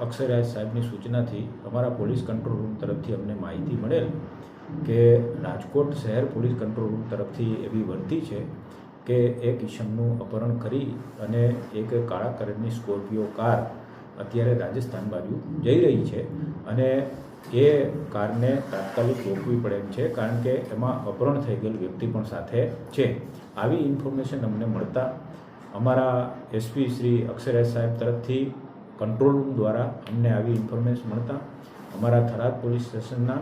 અક્ષયરાજ સાહેબની સૂચનાથી અમારા police control room તરફથી અમને માહિતી મળેલ કે રાજકોટ શહેર પોલીસ કંટ્રોલ રૂમ તરફથી એવી વર્તી છે કે એક ઈશમનું અપહરણ કરી અને એક કાળા કલરની સ્કોર્પિયો કાર અત્યારે રાજસ્થાન બાજુ જઈ રહી છે અને એ કારને તાત્કાલિક રોકવી પડે એમ છે કારણ કે એમાં અપહરણ થઈ ગયેલ વ્યક્તિ પણ સાથે છે. આવી ઇન્ફોર્મેશન અમને મળતા અમારા એસપી શ્રી અક્ષયરાજ સાહેબ તરફથી કંટ્રોલ રૂમ દ્વારા અમને આવી ઇન્ફોર્મેશન મળતા અમારા થરાદ પોલીસ સ્ટેશનના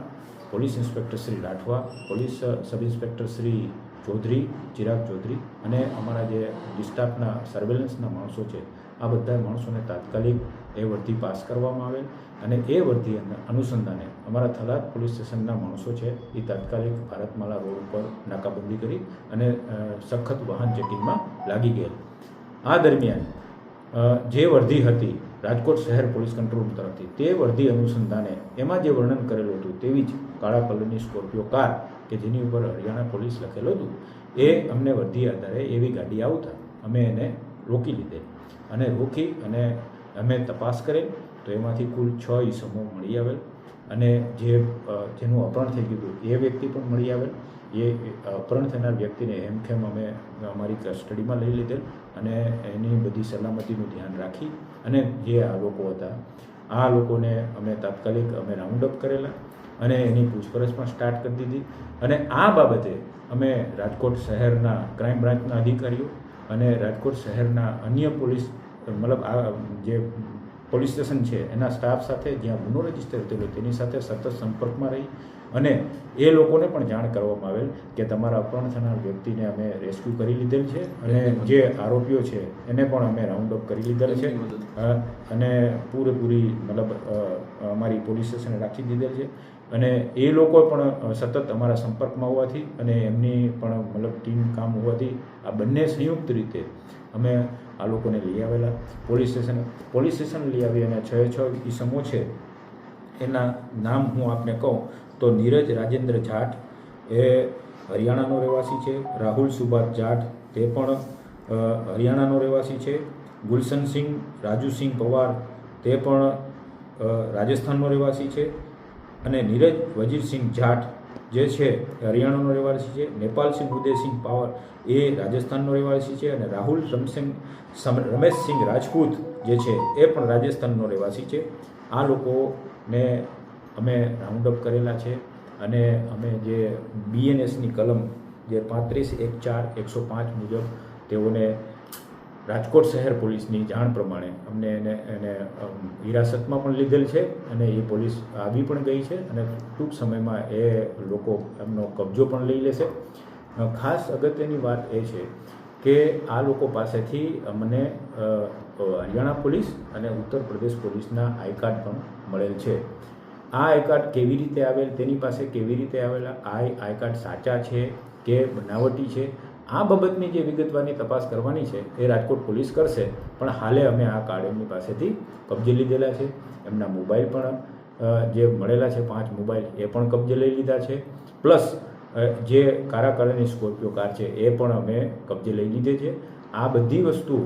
police inspector Shri Rathwa, police sub inspector Shri Chaudhari, Chirag Chaudhari અને અમારા જે ડિસ્ટાફના સર્વેલન્સના માણસો છે, આ બધા માણસોને તાત્કાલિક એ વર્ધી પાસ કરવામાં આવેલ અને એ વર્ધી અનુસંધાને અમારા થરાદ પોલીસ સ્ટેશનના માણસો છે, એ તાત્કાલિક ભારતમાલા રોડ ઉપર નાકાબંધી કરી અને સખત વાહન ચેકિંગમાં લાગી ગયેલ. આ દરમિયાન જે વર્ધી હતી રાજકોટ શહેર પોલીસ કંટ્રોલ રૂમ તરફથી તે વર્ધી અનુસંધાને એમાં જે વર્ણન કરેલું હતું તેવી જ કાળા કલરની સ્કોર્પિયો કાર કે જેની ઉપર હરિયાણા પોલીસ લખેલું હતું, એ અમને વર્ધી આધારે એવી ગાડી આવતા. અમે એને રોકી લીધે અને રોકી અને અમે તપાસ કરી તો એમાંથી કુલ છ ઈસમો મળી આવેલ અને જે જેનું અપહરણ થઈ ગયું હતું, એ વ્યક્તિ પણ મળી આવેલ. એ અપહરણ થનાર વ્યક્તિને હેમખેમ અમે, અમારી કસ્ટડીમાં લઈ લીધેલ અને એની બધી સલામતીનું ધ્યાન રાખી અને જે આ લોકો હતા, આ લોકોને અમે તાત્કાલિક અમે રાઉન્ડ અપ કરેલા અને એની પૂછપરછ પણ સ્ટાર્ટ કરી દીધી. અને આ બાબતે અમે રાજકોટ શહેરના ક્રાઇમ બ્રાન્ચના અધિકારીઓ અને રાજકોટ શહેરના અન્ય પોલીસ, મતલબ આ જે પોલીસ સ્ટેશન છે એના સ્ટાફ સાથે જ્યાં ગુનો રજિસ્ટર થયેલો તેની સાથે સતત સંપર્કમાં રહી અને એ લોકોને પણ જાણ કરવામાં આવેલ કે તમારા અપહરણ થનાર વ્યક્તિને અમે રેસ્ક્યુ કરી લીધેલ છે અને જે આરોપીઓ છે એને પણ અમે રાઉન્ડ અપ કરી લીધેલ છે. અને પૂરેપૂરી મતલબ અમારી પોલીસ સ્ટેશને રાખી દીધેલ છે. અને એ લોકો પણ સતત અમારા સંપર્કમાં હોવાથી અને એમની પણ મતલબ ટીમ કામ હોવાથી આ બંને સંયુક્ત રીતે અમે આ લોકોને લઈ આવેલા. પોલીસ સ્ટેશન પોલીસ સ્ટેશન લઈ આવી અને છ છ ઈસમો છે. એના નામ હું આપને કહું તો નીરજ રાજેન્દ્ર જાટ. એ હરિયાણાનો રહેવાસી છે. રાહુલ સુભાષ જાટ, તે પણ હરિયાણાનો રહેવાસી છે. ગુલશનસિંહ રાજુસિંહ પવાર, તે પણ રાજસ્થાનનો રહેવાસી છે. અને નીરજ વજીરસિંહ જાટ જે છે, હરિયાણાનો રહેવાસી છે, નેપાલસિંહ ઉદયસિંહ પાવર એ રાજસ્થાનનો રહેવાસી છે અને રાહુલ રમસિંહ રમેશસિંહ રાજપૂત જે છે, એ પણ રાજસ્થાનનો રહેવાસી છે. આ લોકોને અમે રાઉન્ડ અપ કરેલા છે અને અમે જે બીએનએસની કલમ જે પાંત્રીસ, એક ચાર એકસો પાંચ મુજબ તેઓને રાજકોટ શહેર પોલીસની જાણ પ્રમાણે અમને એને એને હિરાસતમાં પણ લીધેલ છે અને એ પોલીસ આવી પણ ગઈ છે અને ટૂંક સમયમાં એ લોકો એમનો કબજો પણ લઈ લેશે. ખાસ અગત્યની વાત એ છે કે આ લોકો પાસેથી અમને હરિયાણા પોલીસ અને ઉત્તર પ્રદેશ પોલીસના આઈ કાર્ડ પણ મળેલ છે. આ આઈ કાર્ડ કેવી રીતે આવેલ, તેની પાસે કેવી રીતે આવેલા, આ આઈ કાર્ડ સાચા છે કે બનાવટી છે આ બાબતની જે વિગતવારની તપાસ કરવાની છે, એ રાજકોટ પોલીસ કરશે. પણ હાલે અમે આ કાર્ડ એમની પાસેથી કબજે લીધેલા છે. એમના મોબાઈલ પણ જે મળેલા છે પાંચ મોબાઈલ, એ પણ કબજે લઈ લીધા છે. પ્લસ જે કારા કલરની સ્કોર્પિયો કાર છે, એ પણ અમે કબજે લઈ લીધી છે. આ બધી વસ્તુ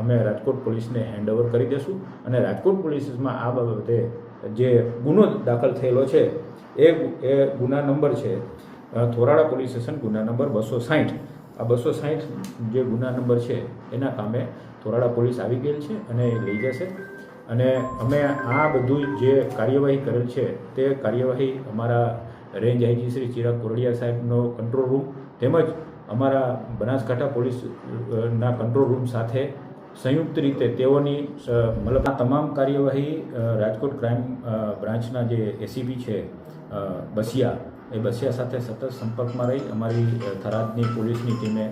અમે રાજકોટ પોલીસને હેન્ડઓવર કરી દઈશું અને રાજકોટ પોલીસમાં આ બાબતે જે ગુનો દાખલ થયેલો છે, એ એ ગુના નંબર છે થોરાળા પોલીસ સ્ટેશન ગુના નંબર બસો સાઠ આ બસો સાઠ જે ગુના નંબર છે, એના કામે થોરાળા પોલીસ આવી ગયેલ છે અને લઈ જશે. અને અમે આ બધું જે કાર્યવાહી કરેલ છે, તે કાર્યવાહી અમારા રેન્જ આઈજી શ્રી ચિરાગ કોરડિયા સાહેબનો કંટ્રોલ રૂમ તેમજ અમારા બનાસકાંઠા પોલીસના કંટ્રોલ રૂમ સાથે સંયુક્ત રીતે તેઓની મતલબ આ તમામ કાર્યવાહી રાજકોટ ક્રાઇમ બ્રાન્ચના જે એસીપી છે બસિયા એ બસિયા સાથે સતત સંપર્કમાં રહી અમારી થરાદની પોલીસની ટીમે